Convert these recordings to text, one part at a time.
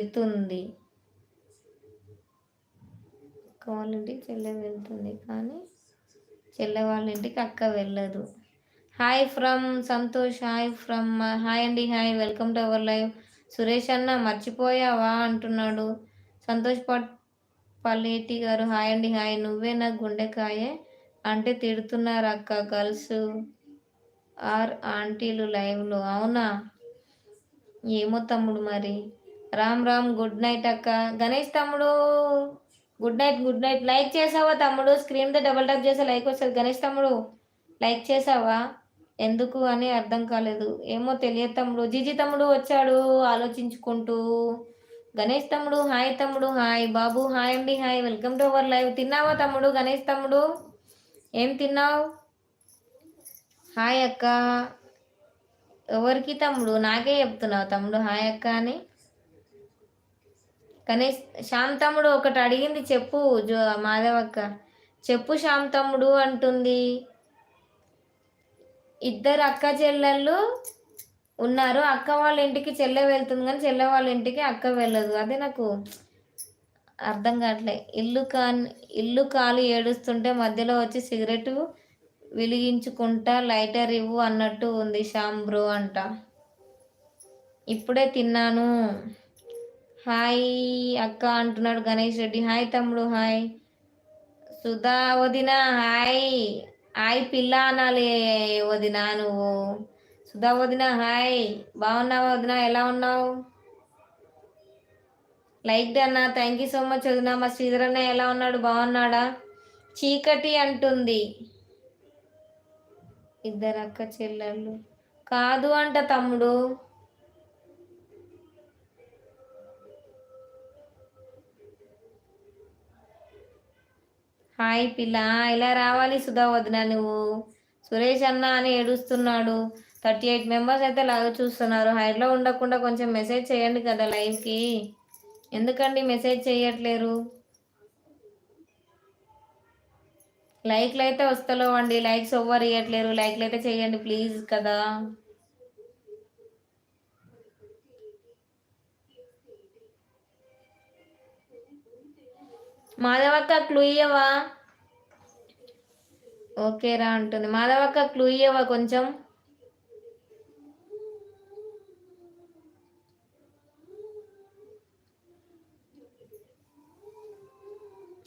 వెళ్తుంది. అక్క వాళ్ళ ఇంటికి చెల్లె వెళ్తుంది కానీ చెల్లె వాళ్ళ ఇంటికి అక్క వెళ్ళదు. Hi from Santosh hi from hi అండి hi welcome to our live Suresh అన్న మర్చిపోయావా? అంటున్నాడు. సంతోష్ పట్ పల్లేటి గారు హాయ్ అండి హాయ్ నువ్వే నా గుండెకాయే? అంటే తిడుతున్నారు అక్క గర్ల్స్ ఆర్ ఆంటీలు లైవ్లో. అవునా? ఏమో తమ్ముడు మరి. రామ్ రామ్ గుడ్ నైట్ అక్క. గణేష్ తమ్ముడు good night good night. Like చేసావా తమ్ముడు? స్క్రీన్ మీద డబల్ టాప్ చేసే లైక్ వస్తుంది. గణేష్ తమ్ముడు లైక్ చేసావా? ఎందుకు అని అర్థం కాలేదు. ఏమో తెలియదు తమ్ముడు. జిజి తమ్ముడు వచ్చాడు ఆలోచించుకుంటూ. గణేష్ తమ్ముడు హాయ్ తమ్ముడు హాయ్. బాబు హాయ్ అండి hi. Welcome to our live. తిన్నావా తమ్ముడు గణేష్ తమ్ముడు? ఏం తిన్నావు? హాయ్ అక్క. ఎవరికి తమ్ముడు? నాకే చెప్తున్నావు తమ్ముడు. హాయ్ అక్క అని. కానీ శాంతముడు ఒకటి అడిగింది చెప్పు జో మాధవక్క. చెప్పు శాంతముడు తమ్ముడు అంటుంది. ఇద్దరు అక్క చెల్లెళ్ళు ఉన్నారు. అక్క వాళ్ళ ఇంటికి చెల్లె వెళ్తుంది కానీ చెల్లె వాళ్ళ ఇంటికి అక్క వెళ్ళదు. అదే నాకు అర్థం కావట్లే. ఇల్లు కా ఇల్లు కాలు ఏడుస్తుంటే మధ్యలో వచ్చి సిగరెట్ వెలిగించుకుంటా లైటర్ ఇవ్వు అన్నట్టు ఉంది శాంబ్రో అంట. ఇప్పుడే తిన్నాను. హాయ్ అక్క అంటున్నాడు గణేష్ రెడ్డి. హాయ్ తమ్ముడు హాయ్. సుధా వదిన హాయ్. హాయ్ పిల్ల అనాలి వదిన నువ్వు. సుధా వదిన హాయ్. బాగున్నావా వదిన? ఎలా ఉన్నావు? లైక్ అన్న థ్యాంక్ యూ సో మచ్ వదిన. మా శ్రీధర్ అన్న ఎలా ఉన్నాడు? బాగున్నాడా? చీకటి అంటుంది. ఇద్దరు అక్క చెల్లెళ్ళు. కాదు అంట తమ్ముడు. హాయ్ పిల్ల ఇలా రావాలి సుధా వదిన నువ్వు? సురేష్ అన్న అని ఏడుస్తున్నాడు. థర్టీ ఎయిట్ మెంబర్స్ అయితే లైవ్ చూస్తున్నారు. హైడ్లో ఉండకుండా కొంచెం మెసేజ్ చేయండి కదా లైవ్కి. ఎందుకండి మెసేజ్ చేయట్లేరు? లైక్లు అయితే వస్తలేవండి. లైక్స్ ఎవ్వరు ఇవ్వట్లేరు లైక్లు అయితే చేయండి ప్లీజ్ కదా. మాధవక్క క్లూ ఇయ్యవా? ఓకేరా అంటుంది. మాధవక్క క్లూ ఇయ్యవా కొంచెం?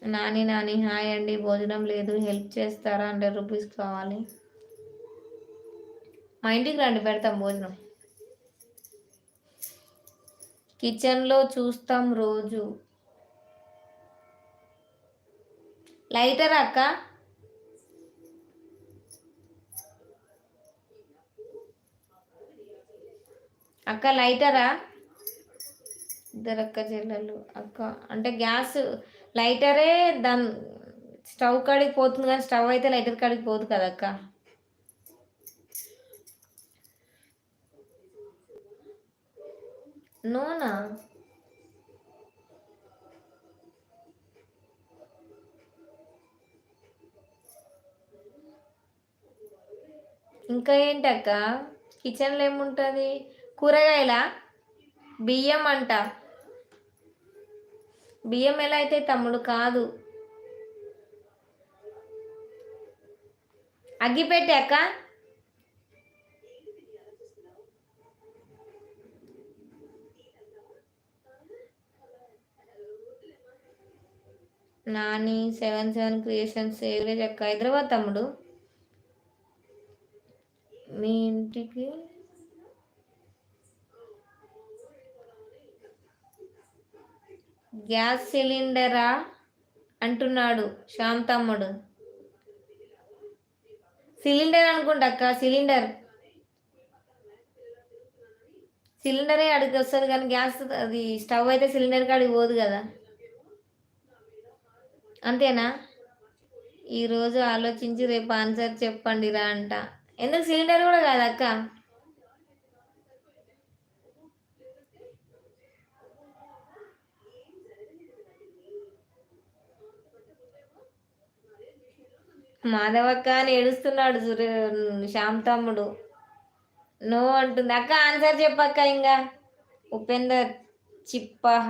నాని నాని హాయ్ అండి. భోజనం లేదు. హెల్ప్ చేస్తారా? హండ్రెడ్ రూపీస్ కావాలి. మా ఇంటికి రండి. పెడతాం భోజనం. కిచెన్లో చూస్తాం రోజు. లైటర్ అక్క. అక్క లైటరా? ఇద్దరు అక్క చెల్లెలు అక్క. అంటే గ్యాస్ లైటరే దాని స్టవ్ కాడికి పోతుంది కానీ స్టవ్ అయితే లైటర్ కాడికి పోదు కదా అక్క. నోనా? ఇంకా ఏంటక్క? కిచెన్లో ఏముంటుంది? కూరగాయల? బియ్యం అంట. బియ్యం ఎలా అయితే తమ్ముడు కాదు. అగ్గిపెట్టాక Nani seven seven creations average అక్క? హైదరాబాద్ తమ్ముడు. మీ ఇంటికి? గ్యాస్ సిలిండరా? అంటున్నాడు శ్యామ్ తమ్ముడు సిలిండర్ అనుకుంటా అక్క సిలిండర్. సిలిండరే అడిగి వస్తుంది కానీ గ్యాస్ అది స్టవ్ అయితే సిలిండర్ కాడికి పోదు కదా. అంతేనా? ఈరోజు ఆలోచించి రేపు ఆన్సర్ చెప్పండి రా అంట. ఎందుకు సిలిండర్ కూడా కాదు అక్క మాధవక్క అని ఏడుస్తున్నాడు సూర్య శ్యామ్ తమ్ముడు. నో అంటుంది. అక్క ఆన్సర్ చెప్పక్క ఇంకా. ఉపేందర్ చిప్ప.